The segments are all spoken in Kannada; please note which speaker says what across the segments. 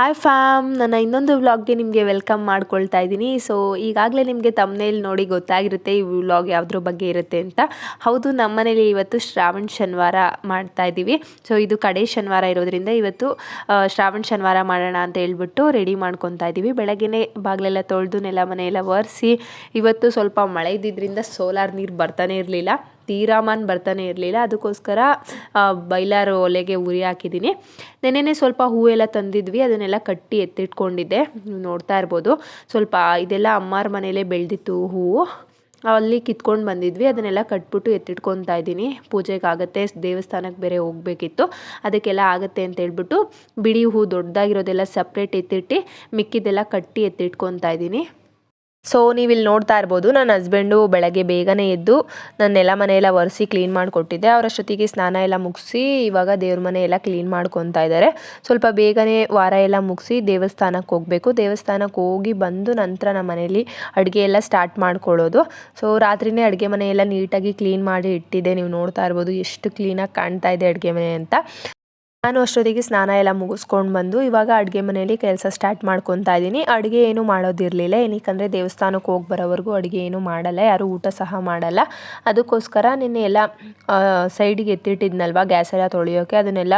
Speaker 1: ಹಾಯ್ ಫ್ಯಾಮ್ ನನ್ನ ಇನ್ನೊಂದು ವ್ಲಾಗ್ಗೆ ನಿಮಗೆ ವೆಲ್ಕಮ್ ಮಾಡ್ಕೊಳ್ತಾ ಇದ್ದೀನಿ. ಸೊ ಈಗಾಗಲೇ ನಿಮಗೆ ತಮ್ಮನೇಲಿ ನೋಡಿ ಗೊತ್ತಾಗಿರುತ್ತೆ ಈ ವ್ಲಾಗ್ ಯಾವುದ್ರ ಬಗ್ಗೆ ಇರುತ್ತೆ ಅಂತ. ಹೌದು ನಮ್ಮ ಮನೇಲಿ ಇವತ್ತು ಶ್ರಾವಣ ಶನಿವಾರ ಮಾಡ್ತಾ ಇದ್ದೀವಿ. ಸೊ ಇದು ಕಡೆ ಶನಿವಾರ ಇರೋದ್ರಿಂದ ಇವತ್ತು ಶ್ರಾವಣ ಶನಿವಾರ ಮಾಡೋಣ ಅಂತ ಹೇಳ್ಬಿಟ್ಟು ರೆಡಿ ಮಾಡ್ಕೊತಾ ಇದ್ದೀವಿ. ಬೆಳಗ್ಗೆ ಬಾಗಿಲೆಲ್ಲ ತೊಳೆದು ನೆಲ ಮನೆಯೆಲ್ಲ ಒರೆಸಿ, ಇವತ್ತು ಸ್ವಲ್ಪ ಮಳೆ ಇದ್ದಿದ್ದರಿಂದ ಸೋಲಾರ್ ನೀರು ಬರ್ತಾನೆ ಇರಲಿಲ್ಲ. ತೀರಾಮಾನ್ ಬರ್ತಾನೆ ಇರಲಿಲ್ಲ, ಅದಕ್ಕೋಸ್ಕರ ಬೈಲಾರು ಒಲೆಗೆ ಉರಿ ಹಾಕಿದ್ದೀನಿ. ನೆನ್ನೆನೆ ಸ್ವಲ್ಪ ಹೂವೆಲ್ಲ ತಂದಿದ್ವಿ, ಅದನ್ನೆಲ್ಲ ಕಟ್ಟಿ ಎತ್ತಿಟ್ಕೊಂಡಿದ್ದೆ. ನೀವು ನೋಡ್ತಾ ಇರ್ಬೋದು, ಸ್ವಲ್ಪ ಇದೆಲ್ಲ ಅಮ್ಮಾರ ಮನೇಲೆ ಬೆಳೆದಿತ್ತು ಹೂವು. ಅಲ್ಲಿ ಕಿತ್ಕೊಂಡು ಬಂದಿದ್ವಿ, ಅದನ್ನೆಲ್ಲ ಕಟ್ಬಿಟ್ಟು ಎತ್ತಿಟ್ಕೊತಾ ಇದ್ದೀನಿ. ಪೂಜೆಗೆ ಆಗುತ್ತೆ, ದೇವಸ್ಥಾನಕ್ಕೆ ಬೇರೆ ಹೋಗಬೇಕಿತ್ತು, ಅದಕ್ಕೆಲ್ಲ ಆಗುತ್ತೆ ಅಂತ ಹೇಳ್ಬಿಟ್ಟು ಬಿಡಿ ಹೂ ದೊಡ್ಡದಾಗಿರೋದೆಲ್ಲ ಸಪ್ರೇಟ್ ಎತ್ತಿಟ್ಟು, ಮಿಕ್ಕಿದೆಲ್ಲ ಕಟ್ಟಿ ಎತ್ತಿಟ್ಕೊತಾ ಇದ್ದೀನಿ. ಸೊ ನೀವು ಇಲ್ಲಿ ನೋಡ್ತಾ ಇರ್ಬೋದು, ನನ್ನ ಹಸ್ಬೆಂಡು ಬೆಳಗ್ಗೆ ಬೇಗನೆ ಎದ್ದು ನನ್ನ ನೆಲ ಮನೆಯೆಲ್ಲ ಒರೆಸಿ ಕ್ಲೀನ್ ಮಾಡಿಕೊಟ್ಟಿದ್ದೆ. ಅವರಷ್ಟೊತ್ತಿಗೆ ಸ್ನಾನ ಎಲ್ಲ ಮುಗಿಸಿ ಇವಾಗ ದೇವ್ರ ಮನೆ ಎಲ್ಲ ಕ್ಲೀನ್ ಮಾಡ್ಕೊತಾ ಇದ್ದಾರೆ ಸ್ವಲ್ಪ ಬೇಗನೆ ವಾರ ಎಲ್ಲ ಮುಗಿಸಿ ದೇವಸ್ಥಾನಕ್ಕೆ ಹೋಗಬೇಕು. ದೇವಸ್ಥಾನಕ್ಕೆ ಹೋಗಿ ಬಂದು ನಂತರ ನಮ್ಮ ಮನೇಲಿ ಅಡುಗೆ ಎಲ್ಲ ಸ್ಟಾರ್ಟ್ ಮಾಡ್ಕೊಳ್ಳೋದು. ಸೊ ರಾತ್ರಿನೇ ಅಡುಗೆ ಮನೆ ಎಲ್ಲ ನೀಟಾಗಿ ಕ್ಲೀನ್ ಮಾಡಿ ಇಟ್ಟಿದ್ದೆ. ನೀವು ನೋಡ್ತಾ ಇರ್ಬೋದು, ಎಷ್ಟು ಕ್ಲೀನಾಗಿ ಕಾಣ್ತಾ ಇದೆ ಅಡುಗೆ ಮನೆ ಅಂತ. ನಾನು ಅಷ್ಟೊತ್ತಿಗೆ ಸ್ನಾನ ಎಲ್ಲ ಮುಗಿಸ್ಕೊಂಡು ಬಂದು ಇವಾಗ ಅಡುಗೆ ಮನೆಯಲ್ಲಿ ಕೆಲಸ ಸ್ಟಾರ್ಟ್ ಮಾಡ್ಕೊತಾ ಇದ್ದೀನಿ. ಅಡುಗೆ ಏನು ಮಾಡೋದಿರಲಿಲ್ಲ. ಏನಕ್ಕಂದರೆ ದೇವಸ್ಥಾನಕ್ಕೆ ಹೋಗಿ ಬರೋವರೆಗೂ ಅಡುಗೆ ಏನು ಮಾಡಲ್ಲ. ಯಾರೂ ಊಟ ಸಹ ಮಾಡಲ್ಲ. ಅದಕ್ಕೋಸ್ಕರ ನಿನ್ನೆ ಎಲ್ಲ ಸೈಡಿಗೆ ಎತ್ತಿಟ್ಟಿದ್ನಲ್ವ, ಗ್ಯಾಸ್ ಎಲ್ಲ ತೊಳೆಯೋಕ್ಕೆ ಅದನ್ನೆಲ್ಲ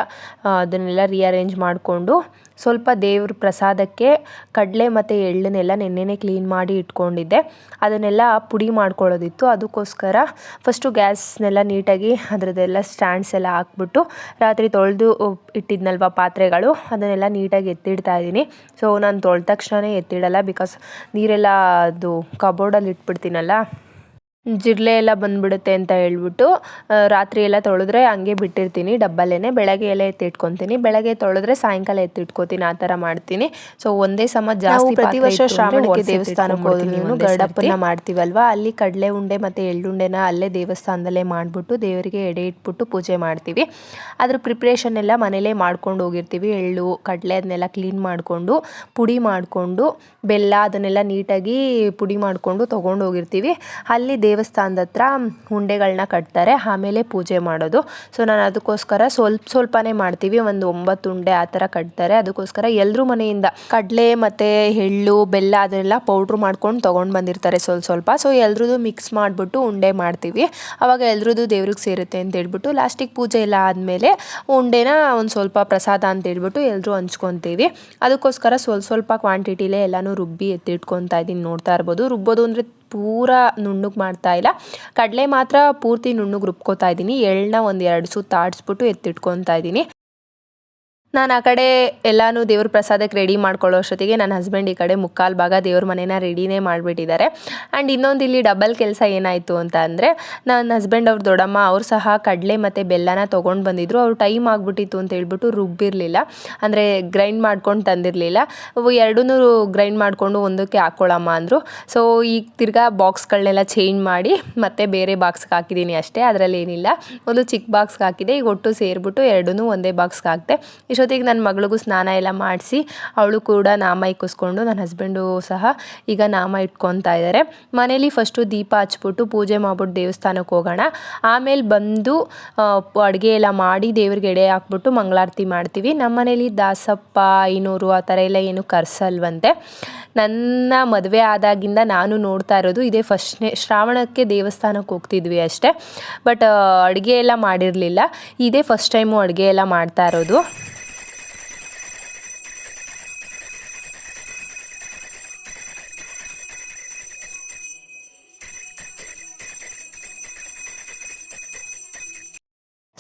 Speaker 1: ಅದನ್ನೆಲ್ಲ ರಿಅರೇಂಜ್ ಮಾಡಿಕೊಂಡು ಸ್ವಲ್ಪ ದೇವ್ರ ಪ್ರಸಾದಕ್ಕೆ ಕಡಲೆ ಮತ್ತು ಎಳ್ಳನ್ನೆಲ್ಲ ನೆನ್ನೆನೇ ಕ್ಲೀನ್ ಮಾಡಿ ಇಟ್ಕೊಂಡಿದ್ದೆ. ಅದನ್ನೆಲ್ಲ ಪುಡಿ ಮಾಡ್ಕೊಳ್ಳೋದಿತ್ತು. ಅದಕ್ಕೋಸ್ಕರ ಫಸ್ಟು ಗ್ಯಾಸ್ನೆಲ್ಲ ನೀಟಾಗಿ ಅದರದ್ದೆಲ್ಲ ಸ್ಟ್ಯಾಂಡ್ಸ್ ಎಲ್ಲ ಹಾಕ್ಬಿಟ್ಟು ರಾತ್ರಿ ತೊಳೆದು ಇಟ್ಟಿದ್ನಲ್ವ ಪಾತ್ರೆಗಳು, ಅದನ್ನೆಲ್ಲ ನೀಟಾಗಿ ಎತ್ತಿಡ್ತಾ ಇದ್ದೀನಿ. ಸೊ ನಾನು ತೊಳೆದ ತಕ್ಷಣವೇ ಎತ್ತಿಡಲ್ಲ ಬಿಕಾಸ್ ನೀರೆಲ್ಲ ಅದು ಕಬೋರ್ಡಲ್ಲಿ ಇಟ್ಬಿಡ್ತೀನಲ್ಲ. ಜಿರಳೆ ಎಲ್ಲ ಬಂದ್ಬಿಡುತ್ತೆ ಅಂತ ಹೇಳ್ಬಿಟ್ಟು ರಾತ್ರಿ ಎಲ್ಲ ತೊಳೆದ್ರೆ ಹಂಗೆ ಬಿಟ್ಟಿರ್ತೀನಿ ಡಬ್ಬಲ್ಲೇ ಬೆಳಗ್ಗೆ ಎಲ್ಲ ಎತ್ತಿಟ್ಕೊತೀನಿ. ಬೆಳಗ್ಗೆ ತೊಳೆದ್ರೆ ಸಾಯಂಕಾಲ ಎತ್ತಿಟ್ಕೋತೀನಿ ಆ ಥರ ಮಾಡ್ತೀನಿ. ಸೊ ಒಂದೇ ಸಮ ಜಾಸ್ತಿ ಪ್ರತಿ ವರ್ಷ ಶ್ರಾವಣಕ್ಕೆ ದೇವಸ್ಥಾನಕ್ಕೆ ಗರಡಪ್ಪನ ಮಾಡ್ತೀವಲ್ವಾ? ಅಲ್ಲಿ ಕಡಲೆ ಉಂಡೆ ಮತ್ತು ಎಳ್ಳುಂಡೆನ ಅಲ್ಲೇ ದೇವಸ್ಥಾನದಲ್ಲೇ ಮಾಡಿಬಿಟ್ಟು ದೇವರಿಗೆ ಎಡೆ ಇಟ್ಬಿಟ್ಟು ಪೂಜೆ ಮಾಡ್ತೀವಿ. ಅದ್ರ ಪ್ರಿಪ್ರೇಷನ್ ಎಲ್ಲ ಮನೇಲೇ ಮಾಡ್ಕೊಂಡು ಹೋಗಿರ್ತೀವಿ. ಎಳ್ಳು ಕಡಲೆ ಅದನ್ನೆಲ್ಲ ಕ್ಲೀನ್ ಮಾಡಿಕೊಂಡು ಪುಡಿ ಮಾಡಿಕೊಂಡು ಬೆಲ್ಲ ಅದನ್ನೆಲ್ಲ ನೀಟಾಗಿ ಪುಡಿ ಮಾಡಿಕೊಂಡು ತೊಗೊಂಡು ಹೋಗಿರ್ತೀವಿ. ಅಲ್ಲಿ ದೇವಸ್ಥಾನದ ಹತ್ರ ಉಂಡೆಗಳನ್ನ ಕಟ್ತಾರೆ, ಆಮೇಲೆ ಪೂಜೆ ಮಾಡೋದು. ಸೊ ನಾನು ಅದಕ್ಕೋಸ್ಕರ ಸ್ವಲ್ಪ ಸ್ವಲ್ಪನೇ ಮಾಡ್ತೀವಿ. ಒಂದು ಒಂಬತ್ತು ಉಂಡೆ ಆ ಥರ ಕಟ್ತಾರೆ. ಅದಕ್ಕೋಸ್ಕರ ಎಲ್ಲರೂ ಮನೆಯಿಂದ ಕಡಲೆ ಮತ್ತು ಎಳ್ಳು, ಬೆಲ್ಲ ಅದನ್ನೆಲ್ಲ ಪೌಡ್ರ್ ಮಾಡ್ಕೊಂಡು ತೊಗೊಂಡು ಬಂದಿರ್ತಾರೆ ಸ್ವಲ್ಪ ಸ್ವಲ್ಪ. ಸೊ ಎಲ್ರದ್ದು ಮಿಕ್ಸ್ ಮಾಡಿಬಿಟ್ಟು ಉಂಡೆ ಮಾಡ್ತೀವಿ. ಆವಾಗ ಎಲ್ರದ್ದು ದೇವ್ರಿಗೆ ಸೇರುತ್ತೆ ಅಂತ ಹೇಳ್ಬಿಟ್ಟು ಲಾಸ್ಟಿಗೆ ಪೂಜೆ ಎಲ್ಲ ಆದಮೇಲೆ ಉಂಡೆನ ಒಂದು ಸ್ವಲ್ಪ ಪ್ರಸಾದ ಅಂತ ಹೇಳ್ಬಿಟ್ಟು ಎಲ್ಲರೂ ಹಂಚ್ಕೊತೀವಿ. ಅದಕ್ಕೋಸ್ಕರ ಸ್ವಲ್ಪ ಸ್ವಲ್ಪ ಕ್ವಾಂಟಿಟಿಲೇ ಎಲ್ಲನೂ ರುಬ್ಬಿ ಎತ್ತಿಟ್ಕೊತಾ ಇದ್ದೀನಿ. ನೋಡ್ತಾ ಇರ್ಬೋದು. ರುಬ್ಬೋದು ಅಂದರೆ ಪೂರ ನುಣ್ಣಗೆ ಮಾಡ್ತಾ ಇಲ್ಲ. ಕಡಲೆ ಮಾತ್ರ ಪೂರ್ತಿ ನುಣ್ಣಗೆ ರುಬ್ಕೋತಾ ಇದ್ದೀನಿ. ಎಳ್ಳನ್ನ ಒಂದು ಎರಡು ಸುತ್ತು ಆಡಿಸ್ಬಿಟ್ಟು ಎತ್ತಿಟ್ಕೊತಾ ಇದ್ದೀನಿ. ನಾನು ಆ ಕಡೆ ಎಲ್ಲನೂ ದೇವ್ರ ಪ್ರಸಾದಕ್ಕೆ ರೆಡಿ ಮಾಡ್ಕೊಳ್ಳೋ ಅಷ್ಟೊತ್ತಿಗೆ ನನ್ನ ಹಸ್ಬೆಂಡ್ ಈ ಕಡೆ ಮುಕ್ಕಾಲು ಭಾಗ ದೇವ್ರ ಮನೇನ ರೆಡಿನೇ ಮಾಡಿಬಿಟ್ಟಿದ್ದಾರೆ. ಆ್ಯಂಡ್ ಇನ್ನೊಂದು ಇಲ್ಲಿ ಡಬಲ್ ಕೆಲಸ ಏನಾಯಿತು ಅಂತ ಅಂದರೆ ನನ್ನ ಹಸ್ಬೆಂಡ್ ಅವ್ರ ದೊಡ್ಡಮ್ಮ ಅವ್ರು ಸಹ ಕಡಲೆ ಮತ್ತು ಬೆಲ್ಲನ ತೊಗೊಂಡು ಬಂದಿದ್ರು. ಅವ್ರು ಟೈಮ್ ಆಗಿಬಿಟ್ಟಿತ್ತು ಅಂತ ಹೇಳ್ಬಿಟ್ಟು ರುಬ್ಬಿರಲಿಲ್ಲ. ಅಂದರೆ ಗ್ರೈಂಡ್ ಮಾಡ್ಕೊಂಡು ತಂದಿರಲಿಲ್ಲ. ಎರಡೂ ಗ್ರೈಂಡ್ ಮಾಡಿಕೊಂಡು ಒಂದಕ್ಕೆ ಹಾಕ್ಕೊಳ್ಳಮ್ಮ ಅಂದರು. ಸೊ ಈಗ ತಿರ್ಗಾ ಬಾಕ್ಸ್ಗಳನ್ನೆಲ್ಲ ಚೇಂಜ್ ಮಾಡಿ ಮತ್ತೆ ಬೇರೆ ಬಾಕ್ಸ್ಗೆ ಹಾಕಿದ್ದೀನಿ ಅಷ್ಟೇ. ಅದರಲ್ಲಿ ಏನಿಲ್ಲ. ಒಂದು ಚಿಕ್ಕ ಬಾಕ್ಸ್ಗೆ ಹಾಕಿದೆ. ಈಗ ಒಟ್ಟು ಸೇರಿಬಿಟ್ಟು ಎರಡೂ ಒಂದೇ ಬಾಕ್ಸ್ಗೆ ಹಾಕ್ತೆ ಇಷ್ಟೊತ್ತಿಗೆ ನನ್ನ ಮಗಳಿಗೂ ಸ್ನಾನ ಎಲ್ಲ ಮಾಡಿಸಿ ಅವಳು ಕೂಡ ನಾಮ ಇಕ್ಕಿಸ್ಕೊಂಡು ನನ್ನ ಹಸ್ಬೆಂಡು ಸಹ ಈಗ ನಾಮ ಇಟ್ಕೊತಾ ಇದ್ದಾರೆ. ಮನೇಲಿ ಫಸ್ಟು ದೀಪ ಹಚ್ಬಿಟ್ಟು ಪೂಜೆ ಮಾಡ್ಬಿಟ್ಟು ದೇವಸ್ಥಾನಕ್ಕೆ ಹೋಗೋಣ. ಆಮೇಲೆ ಬಂದು ಅಡುಗೆ ಎಲ್ಲ ಮಾಡಿ ದೇವ್ರಿಗೆ ಎಡೆ ಹಾಕ್ಬಿಟ್ಟು ಮಂಗಳಾರತಿ ಮಾಡ್ತೀವಿ. ನಮ್ಮ ಮನೇಲಿ ದಾಸಪ್ಪ, ಐನೂರು ಆ ಥರ ಎಲ್ಲ ಏನು ಕರ್ಸಲ್ವಂತೆ. ನನ್ನ ಮದುವೆ ಆದಾಗಿಂದ ನಾನು ನೋಡ್ತಾ ಇರೋದು ಇದೇ ಫಸ್ಟ್ನೇ ಶ್ರಾವಣಕ್ಕೆ ದೇವಸ್ಥಾನಕ್ಕೆ ಹೋಗ್ತಿದ್ವಿ ಅಷ್ಟೇ. ಬಟ್ ಅಡುಗೆ ಎಲ್ಲ ಮಾಡಿರಲಿಲ್ಲ. ಇದೇ ಫಸ್ಟ್ ಟೈಮು ಅಡುಗೆ ಎಲ್ಲ ಮಾಡ್ತಾ ಇರೋದು.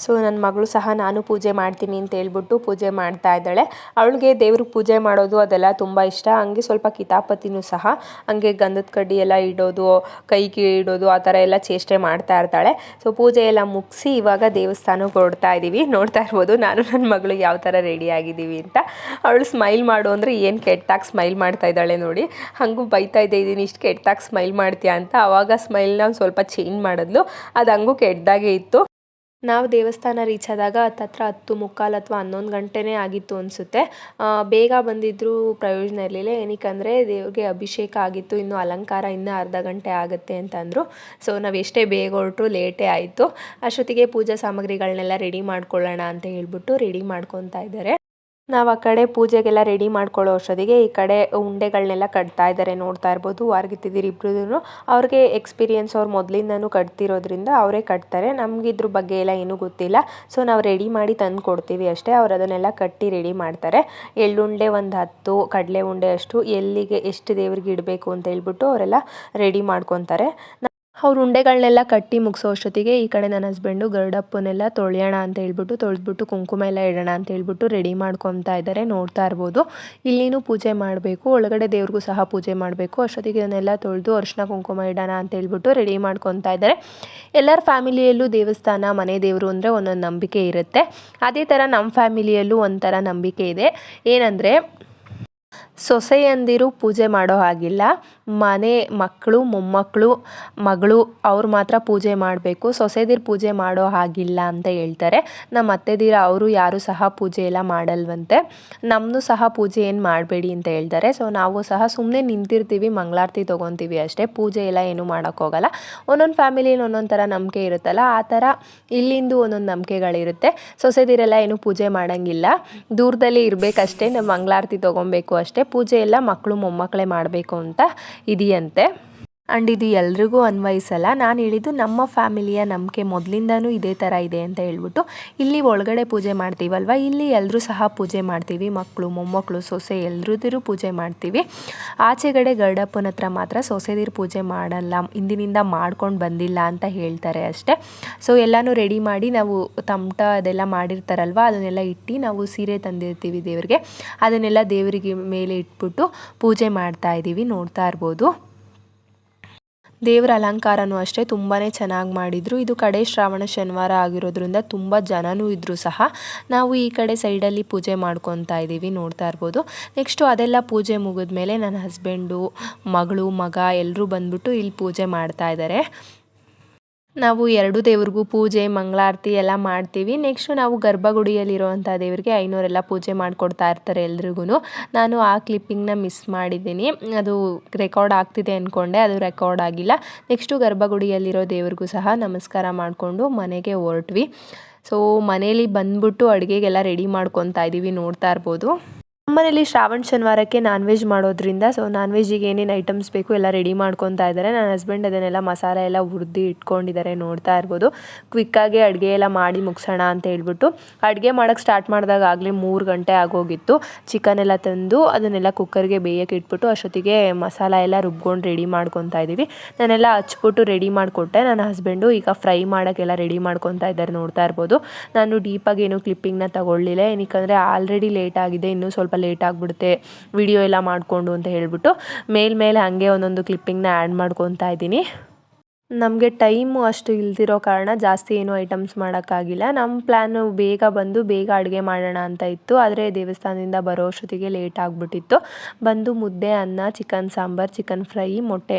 Speaker 1: ಸೊ ನನ್ನ ಮಗಳು ಸಹ ನಾನು ಪೂಜೆ ಮಾಡ್ತೀನಿ ಅಂತ ಹೇಳ್ಬಿಟ್ಟು ಪೂಜೆ ಮಾಡ್ತಾ ಇದ್ದಾಳೆ. ಅವಳಿಗೆ ದೇವ್ರಿಗೆ ಪೂಜೆ ಮಾಡೋದು ಅದೆಲ್ಲ ತುಂಬ ಇಷ್ಟ. ಹಂಗೆ ಸ್ವಲ್ಪ ಕಿತಾಪತಿನೂ ಸಹ ಹಂಗೆ ಗಂಧದ ಕಡ್ಡಿ ಎಲ್ಲ ಇಡೋದು ಕೈಗೆ ಇಡೋದು, ಆ ಥರ ಎಲ್ಲ ಚೇಷ್ಟೆ ಮಾಡ್ತಾ ಇರ್ತಾಳೆ. ಸೊ ಪೂಜೆ ಎಲ್ಲ ಮುಗಿಸಿ ಇವಾಗ ದೇವಸ್ಥಾನಕ್ಕೆ ಹೊರಡ್ತಾ ಇದ್ದೀವಿ ನೋಡ್ತಾ ಇರ್ಬೋದು ನಾನು ನನ್ನ ಮಗಳು ಯಾವ ಥರ ರೆಡಿ ಆಗಿದ್ದೀವಿ ಅಂತ. ಅವಳು ಸ್ಮೈಲ್ ಮಾಡು ಅಂದರೆ ಏನು ಕೆಟ್ಟಾಗಿ ಸ್ಮೈಲ್ ಮಾಡ್ತಾ ಇದ್ದಾಳೆ ನೋಡಿ. ಹಾಗೂ ಬೈತಾ ಇದ್ದೆ ಇದೀನಿ, ಇಷ್ಟು ಕೆಟ್ಟಾಗಿ ಸ್ಮೈಲ್ ಮಾಡ್ತೀಯಾ ಅಂತ. ಆವಾಗ ಸ್ಮೈಲ್ನ ಒಂದು ಸ್ವಲ್ಪ ಚೇಂಜ್ ಮಾಡಿದ್ಲು. ಅದು ಹಂಗೂ ಕೆಟ್ಟದಾಗೆ ಇತ್ತು. ನಾವು ದೇವಸ್ಥಾನ ರೀಚ್ ಆದಾಗ ಹತ್ತತ್ರ ಹತ್ತು ಮುಕ್ಕಾಲು ಅಥವಾ ಹನ್ನೊಂದು ಗಂಟೆನೇ ಆಗಿತ್ತು ಅನಿಸುತ್ತೆ. ಬೇಗ ಬಂದಿದ್ದರೂ ಪ್ರಯೋಜನ ಇರಲಿಲ್ಲ. ಏನಕ್ಕಂದರೆ ದೇವ್ರಿಗೆ ಅಭಿಷೇಕ ಆಗಿತ್ತು, ಇನ್ನು ಅಲಂಕಾರ ಇನ್ನೂ ಅರ್ಧ ಗಂಟೆ ಆಗುತ್ತೆ ಅಂತಂದರು. ಸೊ ನಾವು ಎಷ್ಟೇ ಬೇಗ ಹೊರಟ್ರು ಲೇಟೇ ಆಯಿತು. ಅಷ್ಟೊತ್ತಿಗೆ ಪೂಜಾ ಸಾಮಗ್ರಿಗಳನ್ನೆಲ್ಲ ರೆಡಿ ಮಾಡ್ಕೊಳ್ಳೋಣ ಅಂತ ಹೇಳ್ಬಿಟ್ಟು ರೆಡಿ ಮಾಡ್ಕೊತಾ ಇದ್ದಾರೆ. ನಾವು ಆ ಕಡೆ ಪೂಜೆಗೆಲ್ಲ ರೆಡಿ ಮಾಡ್ಕೊಳ್ಳೋ ಅಷ್ಟೊತ್ತಿಗೆ ಈ ಕಡೆ ಉಂಡೆಗಳನ್ನೆಲ್ಲ ಕಟ್ತಾ ಇದ್ದಾರೆ ನೋಡ್ತಾ ಇರ್ಬೋದು, ವಾರ್ಗಿತ್ತಿದ್ದೀರಿ ಇಬ್ರುನು ಅವ್ರಿಗೆ ಎಕ್ಸ್ಪೀರಿಯನ್ಸ್ ಅವ್ರು ಮೊದಲಿಂದನೂ ಕಟ್ತಿರೋದ್ರಿಂದ ಅವರೇ ಕಟ್ತಾರೆ. ನಮ್ಗೆ ಇದ್ರ ಬಗ್ಗೆ ಎಲ್ಲ ಏನೂ ಗೊತ್ತಿಲ್ಲ. ಸೊ ನಾವು ರೆಡಿ ಮಾಡಿ ತಂದು ಕೊಡ್ತೀವಿ ಅಷ್ಟೇ. ಅವ್ರು ಅದನ್ನೆಲ್ಲ ಕಟ್ಟಿ ರೆಡಿ ಮಾಡ್ತಾರೆ. ಎಳ್ಳುಂಡೆ ಒಂದು ಹತ್ತು ಕಡಲೆ ಉಂಡೆ ಅಷ್ಟು. ಎಲ್ಲಿಗೆ ಎಷ್ಟು ದೇವ್ರಿಗೆ ಇಡಬೇಕು ಅಂತ ಹೇಳ್ಬಿಟ್ಟು ಅವರೆಲ್ಲ ರೆಡಿ ಮಾಡ್ಕೊತಾರೆ. ಅವ್ರು ಉಂಡೆಗಳನ್ನೆಲ್ಲ ಕಟ್ಟಿ ಮುಗಿಸೋ ಅಷ್ಟೊತ್ತಿಗೆ ಈ ಕಡೆ ನನ್ನ ಹಸ್ಬೆಂಡು ಗರುಡಪ್ಪನೆಲ್ಲ ತೊಳೆಯೋಣ ಅಂತ ಹೇಳ್ಬಿಟ್ಟು, ತೊಳೆದ್ಬಿಟ್ಟು ಕುಂಕುಮ ಎಲ್ಲ ಇಡೋಣ ಅಂತ ಹೇಳ್ಬಿಟ್ಟು ರೆಡಿ ಮಾಡ್ಕೊತಾ ಇದ್ದಾರೆ ನೋಡ್ತಾ ಇರ್ಬೋದು. ಇಲ್ಲಿನೂ ಪೂಜೆ ಮಾಡಬೇಕು, ಒಳಗಡೆ ದೇವ್ರಿಗೂ ಸಹ ಪೂಜೆ ಮಾಡಬೇಕು. ಅಷ್ಟೊತ್ತಿಗೆ ಇದನ್ನೆಲ್ಲ ತೊಳೆದು ಅರ್ಶಿನ ಕುಂಕುಮ ಇಡೋಣ ಅಂತ ಹೇಳ್ಬಿಟ್ಟು ರೆಡಿ ಮಾಡ್ಕೊತಾ ಇದ್ದಾರೆ ಎಲ್ಲರ ಫ್ಯಾಮಿಲಿಯಲ್ಲೂ ದೇವಸ್ಥಾನ, ಮನೆ ದೇವರು ಅಂದರೆ ಒಂದೊಂದು ನಂಬಿಕೆ ಇರುತ್ತೆ. ಅದೇ ಥರ ನಮ್ಮ ಫ್ಯಾಮಿಲಿಯಲ್ಲೂ ಒಂಥರ ನಂಬಿಕೆ ಇದೆ. ಏನಂದರೆ ಸೊಸೆಯಂದಿರು ಪೂಜೆ ಮಾಡೋ ಹಾಗಿಲ್ಲ. ಮನೆ ಮಕ್ಕಳು, ಮೊಮ್ಮಕ್ಕಳು, ಮಗಳು ಅವ್ರು ಮಾತ್ರ ಪೂಜೆ ಮಾಡಬೇಕು. ಸೊಸೆದಿರು ಪೂಜೆ ಮಾಡೋ ಹಾಗಿಲ್ಲ ಅಂತ ಹೇಳ್ತಾರೆ. ನಮ್ಮ ಅತ್ತೆದಿರ, ಅವರು ಯಾರು ಸಹ ಪೂಜೆ ಎಲ್ಲ ಮಾಡಲ್ವಂತೆ. ನಮ್ಮನ್ನು ಸಹ ಪೂಜೆ ಏನು ಮಾಡಬೇಡಿ ಅಂತ ಹೇಳ್ತಾರೆ. ಸೊ, ನಾವು ಸಹ ಸುಮ್ಮನೆ ನಿಂತಿರ್ತೀವಿ, ಮಂಗಳಾರತಿ ತೊಗೊತೀವಿ ಅಷ್ಟೇ. ಪೂಜೆ ಎಲ್ಲ ಏನೂ ಮಾಡೋಕ್ಕೋಗಲ್ಲ ಒಂದೊಂದು ಫ್ಯಾಮಿಲಿಲಿ ಒಂದೊಂದು ಥರ ನಂಬಿಕೆ ಇರುತ್ತಲ್ಲ, ಆ ಥರ ಇಲ್ಲಿಂದು ಒಂದೊಂದು ನಂಬಿಕೆಗಳಿರುತ್ತೆ. ಸೊಸೆದಿರೆಲ್ಲ ಏನು ಪೂಜೆ ಮಾಡೋಂಗಿಲ್ಲ. ದೂರದಲ್ಲಿ ಇರಬೇಕಷ್ಟೇ ನಮ್ಮ ಮಂಗಳಾರತಿ ತೊಗೊಬೇಕು ಅಷ್ಟೇ ಪೂಜೆ ಎಲ್ಲ ಮಕ್ಕಳು ಮೊಮ್ಮಕ್ಕಳೇ ಮಾಡಬೇಕು ಅಂತ ಇದೆಯಂತೆ. ಆ್ಯಂಡ್ ಇದು ಎಲ್ರಿಗೂ ಅನ್ವಯಿಸಲ್ಲ. ನಾನು ಹೇಳಿದ್ದು ನಮ್ಮ ಫ್ಯಾಮಿಲಿಯ ನಂಬಿಕೆ ಮೊದಲಿಂದನೂ ಇದೇ ಥರ ಇದೆ ಅಂತ ಹೇಳ್ಬಿಟ್ಟು ಇಲ್ಲಿ ಒಳಗಡೆ ಪೂಜೆ ಮಾಡ್ತೀವಲ್ವ? ಇಲ್ಲಿ ಎಲ್ಲರೂ ಸಹ ಪೂಜೆ ಮಾಡ್ತೀವಿ. ಮಕ್ಕಳು ಮೊಮ್ಮಕ್ಕಳು ಸೊಸೆ ಎಲ್ರದಿರು ಪೂಜೆ ಮಾಡ್ತೀವಿ. ಆಚೆಗಡೆ ಗರ್ಡಪ್ಪನ ಹತ್ರ ಮಾತ್ರ ಸೊಸೆದಿರು ಪೂಜೆ ಮಾಡಲ್ಲ. ಇಂದಿನಿಂದ ಮಾಡ್ಕೊಂಡು ಬಂದಿಲ್ಲ ಅಂತ ಹೇಳ್ತಾರೆ ಅಷ್ಟೇ. ಸೊ ಎಲ್ಲನೂ ರೆಡಿ ಮಾಡಿ ನಾವು ತಮಟ ಅದೆಲ್ಲ ಮಾಡಿರ್ತಾರಲ್ವ? ಅದನ್ನೆಲ್ಲ ಇಟ್ಟು ನಾವು ಸೀರೆ ತಂದಿರ್ತೀವಿ ದೇವರಿಗೆ. ಅದನ್ನೆಲ್ಲ ದೇವರಿಗೆ ಮೇಲೆ ಇಟ್ಬಿಟ್ಟು ಪೂಜೆ ಮಾಡ್ತಾ ಇದ್ದೀವಿ ನೋಡ್ತಾ ಇರ್ಬೋದು. ದೇವರ ಅಲಂಕಾರನೂ ಅಷ್ಟೇ ತುಂಬಾ ಚೆನ್ನಾಗಿ ಮಾಡಿದರು. ಇದು ಕಡೆ ಶ್ರಾವಣ ಶನಿವಾರ ಆಗಿರೋದ್ರಿಂದ ತುಂಬ ಜನನೂ ಇದ್ದರೂ ಸಹ ನಾವು ಈ ಕಡೆ ಸೈಡಲ್ಲಿ ಪೂಜೆ ಮಾಡ್ಕೊತಾ ಇದ್ದೀವಿ, ನೋಡ್ತಾ ಇರ್ಬೋದು. ನೆಕ್ಸ್ಟು ಅದೆಲ್ಲ ಪೂಜೆ ಮುಗಿದ್ಮೇಲೆ ನನ್ನ ಹಸ್ಬೆಂಡು ಮಗಳು, ಮಗ ಎಲ್ಲರೂ ಬಂದ್ಬಿಟ್ಟು ಇಲ್ಲಿ ಪೂಜೆ ಮಾಡ್ತಾ ಇದ್ದಾರೆ ನಾವು ಎರಡು ದೇವ್ರಿಗೂ ಪೂಜೆ, ಮಂಗಳಾರತಿ ಎಲ್ಲ ಮಾಡ್ತೀವಿ. ನೆಕ್ಸ್ಟು ನಾವು ಗರ್ಭಗುಡಿಯಲ್ಲಿರುವಂಥ ದೇವರಿಗೆ ಐನೂರೆಲ್ಲ ಪೂಜೆ ಮಾಡಿಕೊಡ್ತಾ ಇರ್ತಾರೆ ಎಲ್ರಿಗೂ ನಾನು ಆ ಕ್ಲಿಪ್ಪಿಂಗ್ನ ಮಿಸ್ ಮಾಡಿದ್ದೀನಿ. ಅದು ರೆಕಾರ್ಡ್ ಆಗ್ತಿದೆ ಅಂದ್ಕೊಂಡೆ ಅದು ರೆಕಾರ್ಡ್ ಆಗಿಲ್ಲ. ನೆಕ್ಸ್ಟು ಗರ್ಭಗುಡಿಯಲ್ಲಿರೋ ದೇವ್ರಿಗೂ ಸಹ ನಮಸ್ಕಾರ ಮಾಡಿಕೊಂಡು ಮನೆಗೆ ಹೊರಟ್ವಿ. ಸೊ ಮನೇಲಿ ಬಂದ್ಬಿಟ್ಟು ಅಡುಗೆಗೆಲ್ಲ ರೆಡಿ ಮಾಡ್ಕೊತಾ ಇದ್ದೀವಿ ನೋಡ್ತಾ ಇರ್ಬೋದು. ನಮ್ಮನೇಲಿ ಶ್ರಾವಣ ಶನಿವಾರಕ್ಕೆ ನಾನ್ ವೆಜ್ ಮಾಡೋದ್ರಿಂದ ಸೊ ನಾನ್ ವೆಜ್ಗೆ ಏನೇನು ಐಟಮ್ಸ್ ಬೇಕು ಎಲ್ಲ ರೆಡಿ ಮಾಡ್ಕೊತಾ ಇದ್ದಾರೆ. ನನ್ನ ಹಸ್ಬೆಂಡ್ ಅದನ್ನೆಲ್ಲ ಮಸಾಲೆ ಎಲ್ಲ ಹುರಿದು ಇಟ್ಕೊಂಡಿದ್ದಾರೆ ನೋಡ್ತಾ ಇರ್ಬೋದು. ಕ್ವಿಕ್ಕಾಗಿ ಅಡುಗೆ ಎಲ್ಲ ಮಾಡಿ ಮುಗಿಸೋಣ ಅಂತ ಹೇಳ್ಬಿಟ್ಟು, ಅಡುಗೆ ಮಾಡೋಕ್ಕೆ ಸ್ಟಾರ್ಟ್ ಮಾಡಿದಾಗ ಆಗಲೇ ಮೂರು ಗಂಟೆ ಆಗೋಗಿತ್ತು. ಚಿಕನ್ ಎಲ್ಲ ತಂದು ಅದನ್ನೆಲ್ಲ ಕುಕ್ಕರ್ಗೆ ಬೇಯಕ್ಕೆ ಇಟ್ಬಿಟ್ಟು ಅಷ್ಟೊತ್ತಿಗೆ ಮಸಾಲ ಎಲ್ಲ ರುಬ್ಕೊಂಡು ರೆಡಿ ಮಾಡ್ಕೊತಾ ಇದ್ದೀವಿ. ನಾನೆಲ್ಲ ಹಚ್ಬಿಟ್ಟು ರೆಡಿ ಮಾಡಿಕೊಟ್ಟೆ. ನನ್ನ ಹಸ್ಬೆಂಡು ಈಗ ಫ್ರೈ ಮಾಡೋಕ್ಕೆಲ್ಲ ರೆಡಿ ಮಾಡ್ಕೊತಾ ಇದ್ದಾರೆ ನೋಡ್ತಾ ಇರ್ಬೋದು. ನಾನು ಡೀಪಾಗಿ ಏನು ಕ್ಲಿಪ್ಪಿಂಗ್ನ ತಗೊಳ್ಳಿಲ್ಲ. ಏನಕ್ಕೆ ಆಲ್ರೆಡಿ ಲೇಟ್ ಆಗಿದೆ. ಇನ್ನೂ ಸ್ವಲ್ಪ ಲೇಟ್ ಆಗಿಬಿಡುತ್ತೆ ವಿಡಿಯೋ ಎಲ್ಲ ಮಾಡಿಕೊಂಡು ಅಂತ ಹೇಳಿಬಿಟ್ಟು ಮೇಲ್ಮೇಲೆ ಹಾಗೆ ಒಂದೊಂದು ಕ್ಲಿಪ್ಪಿಂಗ್ನ ಆ್ಯಡ್ ಮಾಡ್ಕೊತಾ ಇದ್ದೀನಿ. ನಮಗೆ ಟೈಮು ಅಷ್ಟು ಇಲ್ದಿರೋ ಕಾರಣ ಜಾಸ್ತಿ ಏನು ಐಟಮ್ಸ್ ಮಾಡೋಕ್ಕಾಗಿಲ್ಲ. ನಮ್ಮ ಪ್ಲ್ಯಾನು ಬೇಗ ಬಂದು ಬೇಗ ಅಡುಗೆ ಮಾಡೋಣ ಅಂತ ಇತ್ತು. ಆದರೆ ದೇವಸ್ಥಾನದಿಂದ ಬರೋ ಅಷ್ಟೊತ್ತಿಗೆ ಲೇಟ್ ಆಗಿಬಿಟ್ಟಿತ್ತು. ಬಂದು ಮುದ್ದೆ, ಅನ್ನ, ಚಿಕನ್ ಸಾಂಬಾರು, ಚಿಕನ್ ಫ್ರೈ, ಮೊಟ್ಟೆ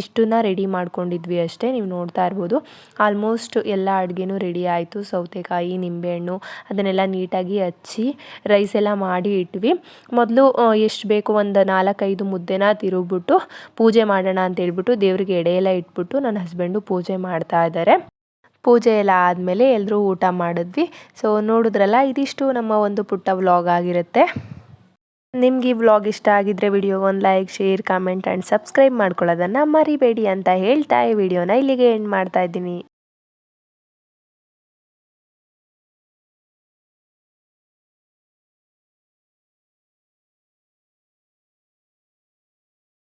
Speaker 1: ಇಷ್ಟನ್ನ ರೆಡಿ ಮಾಡ್ಕೊಂಡಿದ್ವಿ ಅಷ್ಟೇ. ನೀವು ನೋಡ್ತಾ ಇರ್ಬೋದು. ಆಲ್ಮೋಸ್ಟ್ ಎಲ್ಲ ಅಡುಗೆನೂ ರೆಡಿ ಆಯಿತು. ಸೌತೆಕಾಯಿ, ನಿಂಬೆಹಣ್ಣು ಅದನ್ನೆಲ್ಲ ನೀಟಾಗಿ ಹಚ್ಚಿ ರೈಸ್ ಎಲ್ಲ ಮಾಡಿ ಇಟ್ವಿ. ಮೊದಲು ಎಷ್ಟು ಬೇಕು ಒಂದು ನಾಲ್ಕೈದು ಮುದ್ದೆನ ತಿರುಗ್ಬಿಟ್ಟು ಪೂಜೆ ಮಾಡೋಣ ಅಂತ ಹೇಳ್ಬಿಟ್ಟು ದೇವರಿಗೆ ಎಡೆ ಎಲ್ಲ ಇಟ್ಬಿಟ್ಟು ನನ್ನ ಹಸ್ಬೆಂಡು ಪೂಜೆ ಮಾಡ್ತಾ ಇದ್ದಾರೆ. ಪೂಜೆ ಎಲ್ಲ ಆದಮೇಲೆ ಎಲ್ಲರೂ ಊಟ ಮಾಡಿದ್ವಿ. ಸೊ ನೋಡಿದ್ರಲ್ಲ, ಇದಿಷ್ಟು ನಮ್ಮ ಒಂದು ಪುಟ್ಟ ವ್ಲಾಗ್ ಆಗಿರುತ್ತೆ. ನಿಮ್ಗೆ ಈ ವ್ಲಾಗ್ ಇಷ್ಟ ಆಗಿದ್ರೆ ವಿಡಿಯೋ ಒಂದು like share comment and subscribe ಮಾಡ್ಕೊಳ್ಳೋದನ್ನು ಮರಿಬೇಡಿ ಅಂತ ಹೇಳ್ತಾ ಈ ವಿಡಿಯೋನ ಇಲ್ಲಿಗೆ ಎಂಡ್ ಮಾಡ್ತಾ ಇದ್ದೀನಿ.